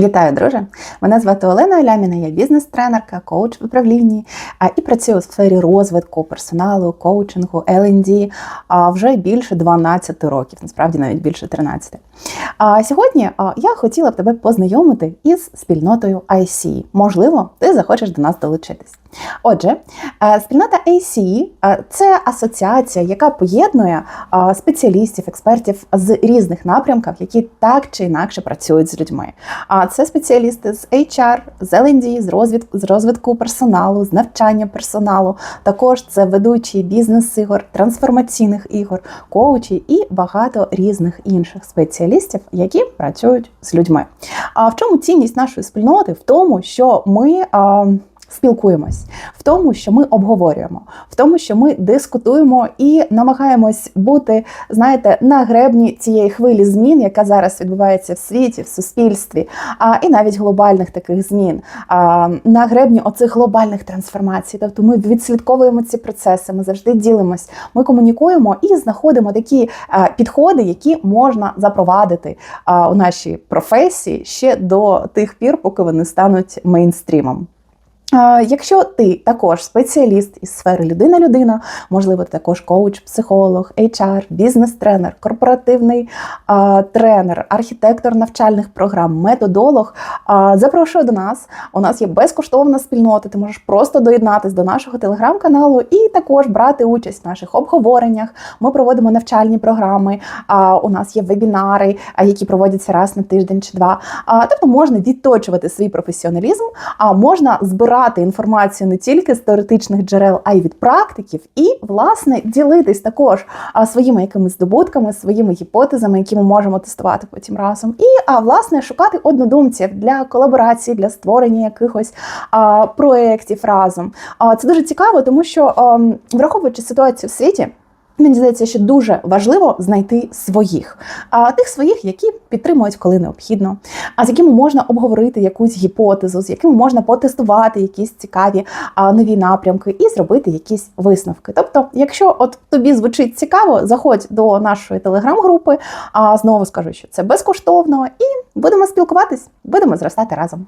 Вітаю, друже! Мене звати Олена Ляміна, я бізнес-тренерка, коуч в управлінні і працюю у сфері розвитку персоналу, коучингу, L&D вже більше 12 років, насправді навіть більше 13. А сьогодні я хотіла б тебе познайомити із спільнотою IC. Можливо, ти захочеш до нас долучитись. Отже, е, спільнота AC е, – це асоціація, яка поєднує е, спеціалістів, експертів з різних напрямків, які так чи інакше працюють з людьми. А це спеціалісти з HR, з L&D, з розвитку, з розвитку персоналу, з навчання персоналу. Також це ведучі бізнес-ігор, трансформаційних ігор, коучі і багато різних інших спеціалістів, які працюють з людьми. А в чому цінність нашої спільноти? В тому, що ми. Спілкуємось в тому, що ми обговорюємо, в тому, що ми дискутуємо і намагаємось бути, знаєте, на гребні цієї хвилі змін, яка зараз відбувається в світі, в суспільстві, а і навіть глобальних таких змін, а, на гребні оцих глобальних трансформацій. Тобто ми відслідковуємо ці процеси, ми завжди ділимось, ми комунікуємо і знаходимо такі підходи, які можна запровадити у нашій професії ще до тих пір, поки вони стануть мейнстрімом. Якщо ти також спеціаліст із сфери людина-людина, можливо, ти також коуч, психолог, HR, бізнес-тренер, корпоративний а, тренер, архітектор навчальних програм, методолог, а, запрошую до нас. У нас є безкоштовна спільнота. Ти можеш просто доєднатись до нашого телеграм-каналу і також брати участь в наших обговореннях. Ми проводимо навчальні програми. А, у нас є вебінари, які проводяться раз на тиждень чи два. А, тобто можна відточувати свій професіоналізм, а можна збирати інформацію не тільки з теоретичних джерел, а й від практиків, і власне ділитись також своїми якимись здобутками, своїми гіпотезами, які ми можемо тестувати потім разом. І а, власне шукати однодумців для колаборації, для створення якихось а, проєктів разом. А, це дуже цікаво, тому що а, враховуючи ситуацію в світі. Мені здається, що дуже важливо знайти своїх, а тих своїх, які підтримують, коли необхідно, а з якими можна обговорити якусь гіпотезу, з якими можна потестувати якісь цікаві а, нові напрямки і зробити якісь висновки. Тобто, якщо от тобі звучить цікаво, заходь до нашої телеграм-групи. А знову скажу, що це безкоштовно, і будемо спілкуватись, будемо зростати разом.